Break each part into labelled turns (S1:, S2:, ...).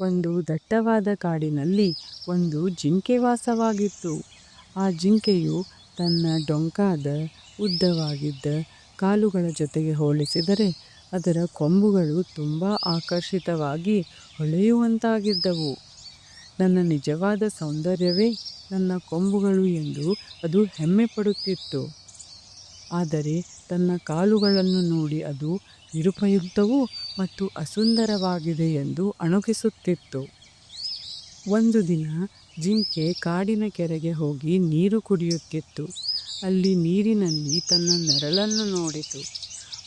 S1: ಒಂದು ದಟ್ಟವಾದ ಕಾಡಿನಲ್ಲಿ ಒಂದು ಜಿಂಕೆ ವಾಸವಾಗಿತ್ತು. ಆ ಜಿಂಕೆಯು ತನ್ನ ಡೊಂಕಾದ ಉದ್ದವಾಗಿದ್ದ ಕಾಲುಗಳ ಜೊತೆಗೆ ಹೋಲಿಸಿದರೆ ಅದರ ಕೊಂಬುಗಳು ತುಂಬ ಆಕರ್ಷಿತವಾಗಿ ಹೊಳೆಯುವಂತಾಗಿದ್ದವು. ನನ್ನ ನಿಜವಾದ ಸೌಂದರ್ಯವೇ ನನ್ನ ಕೊಂಬುಗಳು ಎಂದು ಅದು ಹೆಮ್ಮೆ ಪಡುತ್ತಿತ್ತು. ಆದರೆ ತನ್ನ ಕಾಲುಗಳನ್ನು ನೋಡಿ ಅದು ನಿರುಪಯುಕ್ತವೂ ಮತ್ತು ಅಸುಂದರವಾಗಿದೆ ಎಂದು ಅಣಕಿಸುತ್ತಿತ್ತು. ಒಂದು ದಿನ ಜಿಂಕೆ ಕಾಡಿನ ಕೆರೆಗೆ ಹೋಗಿ ನೀರು ಕುಡಿಯುತ್ತಿತ್ತು. ಅಲ್ಲಿ ನೀರಿನಲ್ಲಿ ತನ್ನ ನೆರಳನ್ನು ನೋಡಿತು.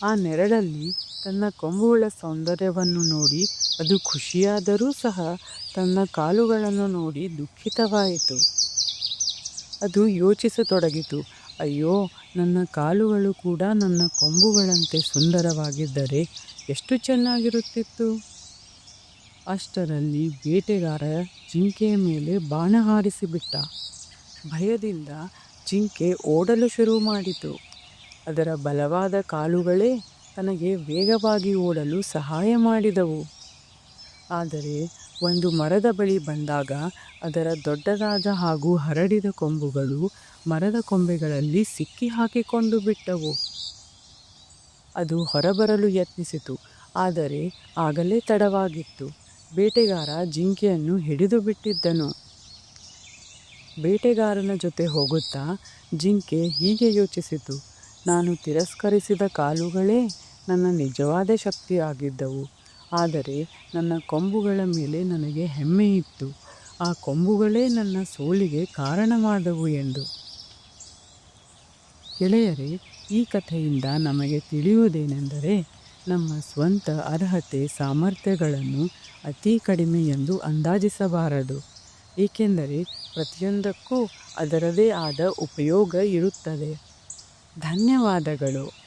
S1: ಆ ನೆರಳಲ್ಲಿ ತನ್ನ ಕೊಂಬುಗಳ ಸೌಂದರ್ಯವನ್ನು ನೋಡಿ ಅದು ಖುಷಿಯಾದರೂ ಸಹ ತನ್ನ ಕಾಲುಗಳನ್ನು ನೋಡಿ ದುಃಖಿತವಾಯಿತು. ಅದು ಯೋಚಿಸತೊಡಗಿತು. ಅಯ್ಯೋ, ನನ್ನ ಕಾಲುಗಳು ಕೂಡ ನನ್ನ ಕೊಂಬುಗಳಂತೆ ಸುಂದರವಾಗಿದ್ದರೆ ಎಷ್ಟು ಚೆನ್ನಾಗಿರುತ್ತಿತ್ತು? ಅಷ್ಟರಲ್ಲಿ ಬೇಟೆಗಾರ ಜಿಂಕೆಯ ಮೇಲೆ ಬಾಣ ಹಾರಿಸಿಬಿಟ್ಟ. ಭಯದಿಂದ ಜಿಂಕೆ ಓಡಲು ಶುರು ಮಾಡಿತು. ಅದರ ಬಲವಾದ ಕಾಲುಗಳೇ ತನಗೆ ವೇಗವಾಗಿ ಓಡಲು ಸಹಾಯ ಮಾಡಿದವು. ಆದರೆ ಒಂದು ಮರದ ಬಳಿ ಬಂದಾಗ ಅದರ ದೊಡ್ಡದಾದ ಹಾಗೂ ಹರಡಿದ ಕೊಂಬುಗಳು ಮರದ ಕೊಂಬೆಗಳಲ್ಲಿ ಸಿಕ್ಕಿ ಹಾಕಿಕೊಂಡು ಬಿಟ್ಟವು. ಅದು ಹೊರಬರಲು ಯತ್ನಿಸಿತು, ಆದರೆ ಆಗಲೇ ತಡವಾಗಿತ್ತು. ಬೇಟೆಗಾರ ಜಿಂಕೆಯನ್ನು ಹಿಡಿದು ಬಿಟ್ಟಿದ್ದನು. ಬೇಟೆಗಾರನ ಜೊತೆ ಹೋಗುತ್ತಾ ಜಿಂಕೆ ಹೀಗೆ ಯೋಚಿಸಿತು, ನಾನು ತಿರಸ್ಕರಿಸಿದ ಕಾಲುಗಳೇ ನನ್ನ ನಿಜವಾದ ಶಕ್ತಿಯಾಗಿದ್ದವು. ಆದರೆ ನನ್ನ ಕೊಂಬುಗಳ ಮೇಲೆ ನನಗೆ ಹೆಮ್ಮೆ ಇತ್ತು. ಆ ಕೊಂಬುಗಳೇ ನನ್ನ ಸೋಲಿಗೆ ಕಾರಣವಾದವು ಎಂದು. ಗೆಳೆಯರೇ, ಈ ಕಥೆಯಿಂದ ನಮಗೆ ತಿಳಿಯುವುದೇನೆಂದರೆ, ನಮ್ಮ ಸ್ವಂತ ಅರ್ಹತೆ ಸಾಮರ್ಥ್ಯಗಳನ್ನು ಅತೀ ಕಡಿಮೆ ಎಂದು ಅಂದಾಜಿಸಬಾರದು. ಏಕೆಂದರೆ ಪ್ರತಿಯೊಂದಕ್ಕೂ ಅದರದೇ ಆದ ಉಪಯೋಗ ಇರುತ್ತದೆ. ಧನ್ಯವಾದಗಳು.